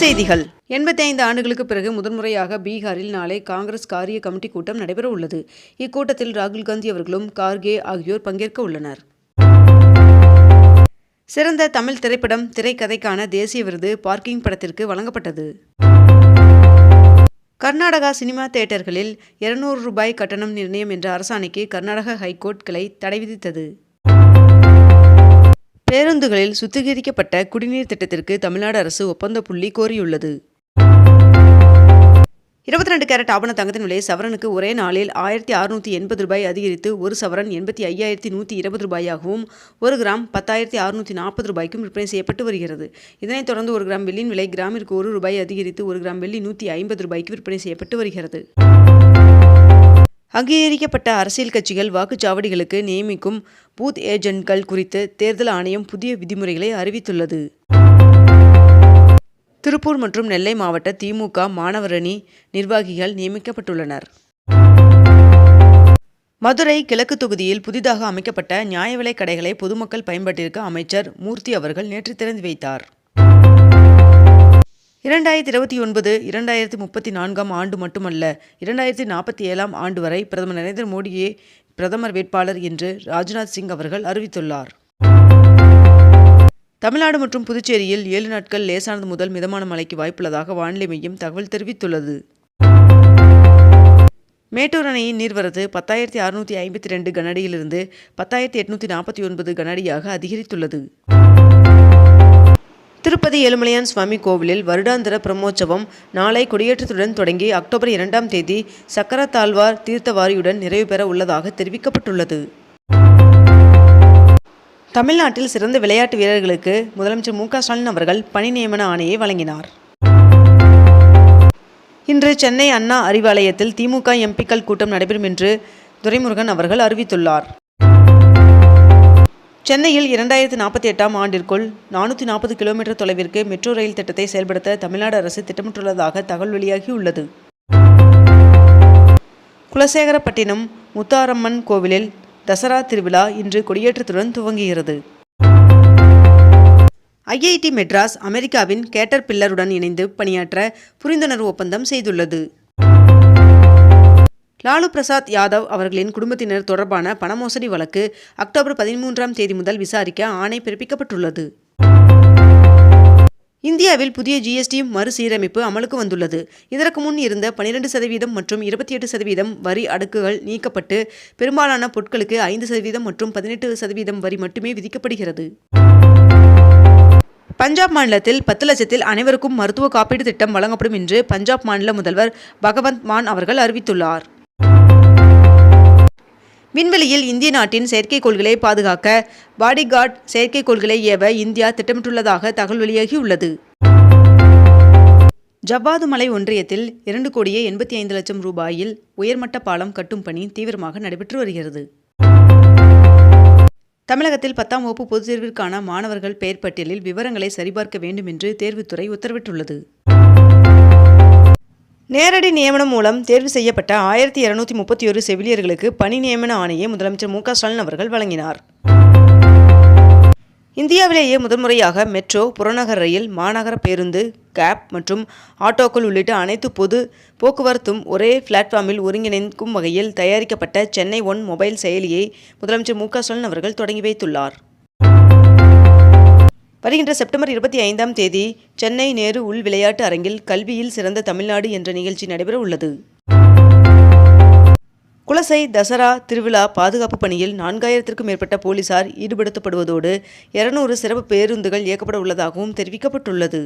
செய்திகள். எண்பத்தி ஐந்து ஆண்டுகளுக்கு பிறகு முதன்முறையாக பீகாரில் நாளை காங்கிரஸ் காரிய கமிட்டி கூட்டம் நடைபெற உள்ளது. இக்கூட்டத்தில் ராகுல் காந்தி அவர்களும் கார்கே ஆகியோர் பங்கேற்க உள்ளனர். சிறந்த தமிழ் திரைப்படம் திரைக்கதைக்கான தேசிய விருது பார்க்கிங் படத்திற்கு வழங்கப்பட்டது. கர்நாடகா சினிமா தியேட்டர்களில் இருநூறு ரூபாய் கட்டணம் நிர்ணயம் என்ற அரசாணைக்கு கர்நாடக ஹைகோர்ட் கிளை தடை விதித்தது. பேருந்துகளில் சுத்திகரிக்கப்பட்ட குடிநீர் திட்டத்திற்கு தமிழ்நாடு அரசு ஒப்பந்த புள்ளி கோரியுள்ளது. இருபத்தி ரெண்டு கேரட் ஆபண தங்கத்தின் விலை சவரனுக்கு ஒரே நாளில் ஆயிரத்தி அறுநூற்றி எண்பது ரூபாய் அதிகரித்து ஒரு சவரன் எண்பத்தி ஐயாயிரத்தி நூற்றி இருபது ரூபாயாகவும் ஒரு கிராம் பத்தாயிரத்தி அறுநூற்றி நாற்பது ரூபாய்க்கும் விற்பனை செய்யப்பட்டு வருகிறது. இதனைத் தொடர்ந்து ஒரு கிராம் வெள்ளியின் விலை கிராமிற்கு ஒரு ரூபாய் அதிகரித்து ஒரு கிராம் வெள்ளி நூற்றி ஐம்பது ரூபாய்க்கு விற்பனை செய்யப்பட்டு வருகிறது. அங்கீகரிக்கப்பட்ட அரசியல் கட்சிகள் வாக்குச்சாவடிகளுக்கு நியமிக்கும் பூத் ஏஜென்ட்கள் குறித்து தேர்தல் ஆணையம் புதிய விதிமுறைகளை அறிவித்துள்ளது. திருப்பூர் மற்றும் நெல்லை மாவட்ட திமுக மாணவரணி நிர்வாகிகள் நியமிக்கப்பட்டுள்ளனர். மதுரை கிழக்கு தொகுதியில் புதிதாக அமைக்கப்பட்ட நியாய விலைக் கடைகளை பொதுமக்கள் பயன்பாட்டிற்கு அமைச்சர் மூர்த்தி அவர்கள் நேற்று திறந்து வைத்தார். இரண்டாயிரத்தி இருபத்தி ஒன்பது இரண்டாயிரத்தி முப்பத்தி நான்காம் ஆண்டு மட்டுமல்ல இரண்டாயிரத்தி நாற்பத்தி ஏழாம் ஆண்டு வரை பிரதமர் நரேந்திர மோடியே பிரதமர் வேட்பாளர் என்று ராஜ்நாத் சிங் அவர்கள் அறிவித்துள்ளார். தமிழ்நாடு மற்றும் புதுச்சேரியில் ஏழு நாட்கள் லேசானது முதல் மிதமான மழைக்கு வாய்ப்புள்ளதாக வானிலை மையம் தகவல் தெரிவித்துள்ளது. மேட்டூர் அணையின் நீர்வரத்து பத்தாயிரத்தி அறுநூற்றி ஐம்பத்தி ரெண்டு கனஅடியிலிருந்து பத்தாயிரத்தி எட்நூற்றி நாற்பத்தி ஒன்பது கனஅடியாக அதிகரித்துள்ளது. திருப்பதி ஏழுமலையான் சுவாமி கோவிலில் வருடாந்திர பிரம்மோற்சவம் நாளை கொடியேற்றத்துடன் தொடங்கி அக்டோபர் இரண்டாம் தேதி சக்கரத்தாழ்வார் தீர்த்தவாரியுடன் நிறைவு பெற உள்ளதாக தெரிவிக்கப்பட்டுள்ளது. தமிழ்நாட்டில் சிறந்த விளையாட்டு வீரர்களுக்கு முதலமைச்சர் மு ஸ்டாலின் அவர்கள் பணி நியமன ஆணையை வழங்கினார். இன்று சென்னை அண்ணா அறிவாலயத்தில் திமுக எம்பிக்கள் கூட்டம் நடைபெறும் என்று துரைமுருகன் அவர்கள் அறிவித்துள்ளார். சென்னையில் இரண்டாயிரத்தி நாற்பத்தி எட்டாம் ஆண்டிற்குள் நானூற்றி நாற்பது கிலோமீட்டர் தொலைவிற்கு மெட்ரோ ரயில் திட்டத்தை செயல்படுத்த தமிழ்நாடு அரசு திட்டமிட்டுள்ளதாக தகவல் வெளியாகியுள்ளது குலசேகரப்பட்டினம் முத்தாரம்மன் கோவிலில் தசரா திருவிழா இன்று கொடியேற்றத்துடன் துவங்குகிறது. ஐஐடி மெட்ராஸ் அமெரிக்காவின் கேட்டர் பில்லருடன் இணைந்து பணியாற்ற புரிந்துணர்வு ஒப்பந்தம் செய்துள்ளது. லாலு பிரசாத் யாதவ் அவர்களின் குடும்பத்தினர் தொடர்பான பணமோசடி வழக்கு அக்டோபர் பதிமூன்றாம் தேதி முதல் விசாரிக்க ஆணை பிறப்பிக்கப்பட்டுள்ளது. இந்தியாவில் புதிய ஜிஎஸ்டி மறுசீரமைப்பு அமலுக்கு வந்துள்ளது. இதற்கு முன் இருந்த பனிரெண்டு சதவீதம் மற்றும் இருபத்தி எட்டு சதவீதம் வரி அடுக்குகள் நீக்கப்பட்டு பெரும்பாலான பொருட்களுக்கு ஐந்து சதவீதம் மற்றும் பதினெட்டு சதவீதம் வரி மட்டுமே விதிக்கப்படுகிறது. பஞ்சாப் மாநிலத்தில் பத்து லட்சத்தில் அனைவருக்கும் மருத்துவ காப்பீடு திட்டம் வழங்கப்படும் என்று பஞ்சாப் மாநில முதல்வர் பகவந்த் மான் அவர்கள் அறிவித்துள்ளார். விண்வெளியில் இந்திய நாட்டின் செயற்கைக்கோள்களை பாதுகாக்க பாடிகார்ட் செயற்கைக்கோள்களை ஏவ இந்தியா திட்டமிட்டுள்ளதாக தகவல் வெளியாகியுள்ளது. ஜவ்வாது மலை ஒன்றியத்தில் இரண்டு கோடியே எண்பத்தி ஐந்து லட்சம் ரூபாயில் உயர்மட்ட பாலம் கட்டும் பணி தீவிரமாக நடைபெற்று வருகிறது. தமிழகத்தில் பத்தாம் வகுப்பு பொதுத் தேர்விற்கான மாணவர்கள் பெயர் பட்டியலில் விவரங்களை சரிபார்க்க வேண்டும் என்று தேர்வுத்துறை உத்தரவிட்டுள்ளது. நேரடி நியமனம் மூலம் தேர்வு செய்யப்பட்ட ஆயிரத்தி இருநூத்தி முப்பத்தி ஒரு செவிலியர்களுக்கு பணி நியமன ஆணையை முதலமைச்சர் மு க ஸ்டாலின் அவர்கள் வழங்கினார். இந்தியாவிலேயே முதன்முறையாக மெட்ரோ புறநகர் ரயில் மாநகர பேருந்து கேப் மற்றும் ஆட்டோக்கள் உள்ளிட்ட அனைத்து பொது போக்குவரத்தும் ஒரே பிளாட்ஃபார்மில் ஒருங்கிணைக்கும் வகையில் தயாரிக்கப்பட்ட சென்னை ஒன் மொபைல் செயலியை முதலமைச்சர் மு க ஸ்டாலின் அவர்கள் தொடங்கி வைத்துள்ளார். வருகின்ற செப்டம்பர் இருபத்தி ஐந்தாம் தேதி சென்னை நேரு உள் விளையாட்டு அரங்கில் கல்வியில் சிறந்த தமிழ்நாடு என்ற நிகழ்ச்சி நடைபெற உள்ளது. குலசை தசரா திருவிழா பாதுகாப்பு பணியில் நான்காயிரத்திற்கும் மேற்பட்ட போலீசார் ஈடுபடுத்தப்படுவதோடு இருநூறு சிறப்பு பேருந்துகள் இயக்கப்பட உள்ளதாகவும் தெரிவிக்கப்பட்டுள்ளது.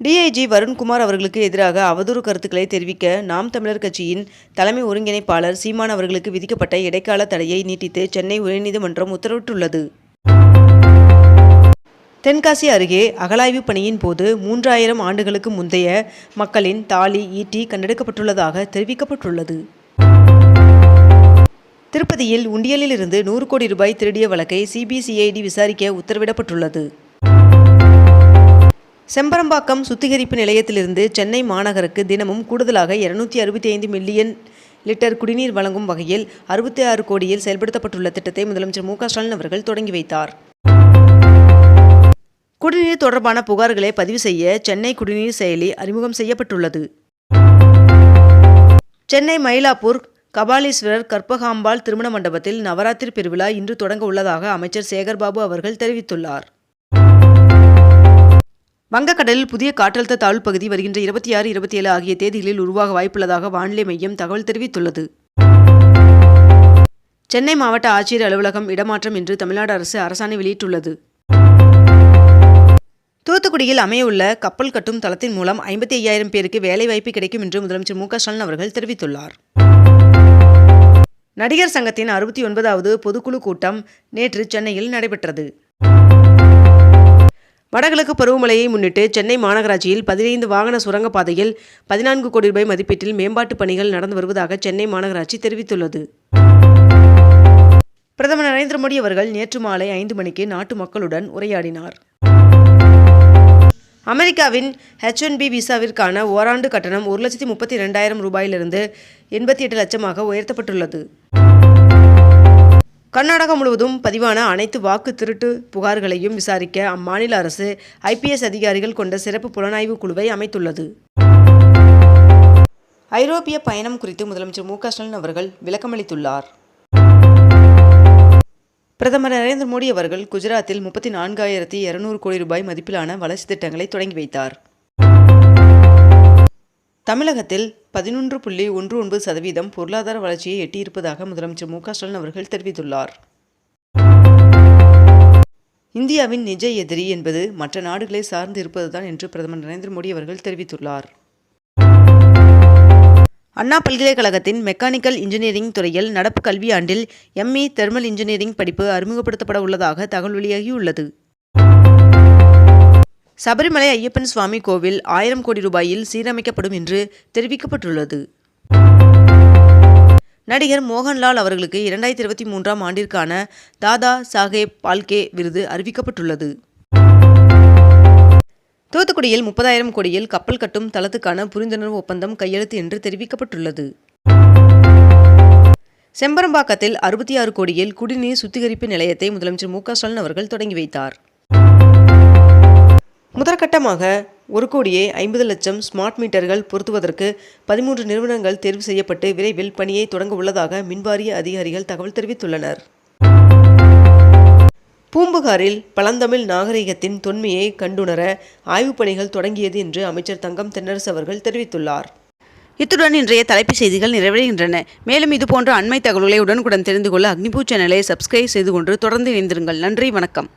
டிஐஜி வருண்குமார் அவர்களுக்கு எதிராக அவதூறு கருத்துக்களை தெரிவிக்க நாம் தமிழர் கட்சியின் தலைமை ஒருங்கிணைப்பாளர் சீமான் அவர்களுக்கு விதிக்கப்பட்ட இடைக்கால தடையை நீட்டித்து சென்னை உயர்நீதிமன்றம் உத்தரவிட்டுள்ளது. தென்காசி அருகே அகழாய்வு பணியின் போது மூன்றாயிரம் ஆண்டுகளுக்கு முந்தைய மக்களின் தாலி ஈட்டி கண்டெடுக்கப்பட்டுள்ளதாக தெரிவிக்கப்பட்டுள்ளது. திருப்பதியில் உண்டியலிலிருந்து நூறு கோடி ரூபாய் திருடிய வழக்கை சிபிசிஐடி விசாரிக்க உத்தரவிடப்பட்டுள்ளது. செம்பரம்பாக்கம் சுத்திகரிப்பு நிலையத்திலிருந்து சென்னை மாநகருக்கு தினமும் கூடுதலாக இருநூத்தி அறுபத்தி ஐந்து மில்லியன் லிட்டர் குடிநீர் வழங்கும் வகையில் அறுபத்தி ஆறு கோடியில் செயல்படுத்தப்பட்டுள்ள திட்டத்தை முதலமைச்சர் மு க ஸ்டாலின் அவர்கள் தொடங்கி வைத்தார். குடிநீர் தொடர்பான புகார்களை பதிவு செய்ய சென்னை குடிநீர் செயலி அறிமுகம் செய்யப்பட்டுள்ளது. சென்னை மயிலாப்பூர் கபாலீஸ்வரர் கற்பகாம்பாள் திருமண மண்டபத்தில் நவராத்திரி பெருவிழா இன்று தொடங்க உள்ளதாக அமைச்சர் சேகர்பாபு அவர்கள் தெரிவித்துள்ளார். வங்கக்கடலில் புதிய காற்றழுத்த தாழ்வு பகுதி வருகின்ற இருபத்தி ஆறு இருபத்தி ஏழு ஆகிய தேதிகளில் உருவாக வாய்ப்புள்ளதாக வானிலை மையம் தகவல் தெரிவித்துள்ளது. சென்னை மாவட்ட ஆட்சியர் அலுவலகம் இடமாற்றம் என்று தமிழ்நாடு அரசு அரசாணை வெளியிட்டுள்ளது. தூத்துக்குடியில் அமையவுள்ள கப்பல் கட்டும் தளத்தின் மூலம் ஐம்பத்தி ஐயாயிரம் பேருக்கு வேலைவாய்ப்பு கிடைக்கும் என்று முதலமைச்சர் மு ஸ்டாலின் அவர்கள் தெரிவித்துள்ளார். நடிகர் சங்கத்தின் அறுபத்தி ஒன்பதாவது பொதுக்குழு கூட்டம் நேற்று சென்னையில் நடைபெற்றது. வடகிழக்கு பருவமழையை முன்னிட்டு சென்னை மாநகராட்சியில் பதினைந்து வாகன சுரங்கப்பாதையில் பதினான்கு கோடி ரூபாய் மதிப்பீட்டில் மேம்பாட்டுப் பணிகள் நடந்து வருவதாக சென்னை மாநகராட்சி தெரிவித்துள்ளது. பிரதமர் நரேந்திர மோடி அவர்கள் நேற்று மாலை ஐந்து மணிக்கு நாட்டு மக்களுடன் உரையாடினார். அமெரிக்காவின் ஹெச் ஒன் பி விசாவிற்கான ஓராண்டு கட்டணம் ஒரு லட்சத்தி முப்பத்தி ரெண்டாயிரம் ரூபாயிலிருந்து எண்பத்தி எட்டு லட்சமாக உயர்த்தப்பட்டுள்ளது. கர்நாடகா முழுவதும் பதிவான அனைத்து வாக்கு திருட்டு புகார்களையும் விசாரிக்க அம்மாநில அரசு ஐபிஎஸ் அதிகாரிகள் கொண்ட சிறப்பு புலனாய்வு குழுவை அமைத்துள்ளது. ஐரோப்பிய பயணம் குறித்து முதலமைச்சர் மு க ஸ்டாலின் அவர்கள் விளக்கமளித்துள்ளார். பிரதமர் நரேந்திர மோடி அவர்கள் குஜராத்தில் முப்பத்தி நான்காயிரத்தி இருநூறு கோடி ரூபாய் மதிப்பிலான வளர்ச்சி திட்டங்களை தொடங்கி வைத்தார். தமிழகத்தில் பதினொன்று புள்ளி ஒன்று ஒன்பது சதவீதம் பொருளாதார வளர்ச்சியை எட்டியிருப்பதாக முதலமைச்சர் மு ஸ்டாலின் அவர்கள் தெரிவித்துள்ளார். இந்தியாவின் நிஜ எதிரி என்பது மற்ற நாடுகளை சார்ந்து இருப்பதுதான் என்று பிரதமர் நரேந்திர மோடி அவர்கள் தெரிவித்துள்ளார். அண்ணா பல்கலைக்கழகத்தின் மெக்கானிக்கல் இன்ஜினியரிங் துறையில் நடப்பு கல்வியாண்டில் எம்இ தெர்மல் இன்ஜினியரிங் படிப்பு அறிமுகப்படுத்தப்பட உள்ளதாக தகவல் வெளியாகியுள்ளது. சபரிமலை ஐயப்பன் சுவாமி கோவில் ஆயிரம் கோடி ரூபாயில் சீரமைக்கப்படும் என்று தெரிவிக்கப்பட்டுள்ளது. நடிகர் மோகன்லால் அவர்களுக்கு இரண்டாயிரத்தி இருபத்தி மூன்றாம் ஆண்டிற்கான தாதா சாஹேப் பால்கே விருது அறிவிக்கப்பட்டுள்ளது. தூத்துக்குடியில் முப்பதாயிரம் கோடியில் கப்பல் கட்டும் தளத்துக்கான புரிந்துணர்வு ஒப்பந்தம் கையெழுத்து என்று தெரிவிக்கப்பட்டுள்ளது. செம்பரம்பாக்கத்தில் அறுபத்தி ஆறு கோடியில் குடிநீர் சுத்திகரிப்பு நிலையத்தை முதலமைச்சர் மு க ஸ்டாலின் அவர்கள் தொடங்கி வைத்தார். முதற்கட்டமாக ஒரு கோடியே ஐம்பது லட்சம் ஸ்மார்ட் மீட்டர்கள் பொருத்துவதற்கு பதிமூன்று நிறுவனங்கள் தேர்வு செய்யப்பட்டு விரைவில் பணியை தொடங்க உள்ளதாக மின்வாரிய அதிகாரிகள் தகவல் தெரிவித்துள்ளனர். பூம்புகாரில் பழந்தமிழ் நாகரிகத்தின் தொன்மையை கண்டுணர ஆய்வுப் பணிகள் தொடங்கியது என்று அமைச்சர் தங்கம் தென்னரசு அவர்கள் தெரிவித்துள்ளார். இத்துடன் இன்றைய தலைப்புச் செய்திகள் நிறைவடைகின்றன. மேலும் இதுபோன்ற அண்மை தகவல்களை உடனுக்குடன் தெரிந்து கொள்ள அக்னிபூ சேனலை சப்ஸ்கிரைப் செய்து கொண்டு தொடர்ந்து இணைந்திருங்கள். நன்றி வணக்கம்.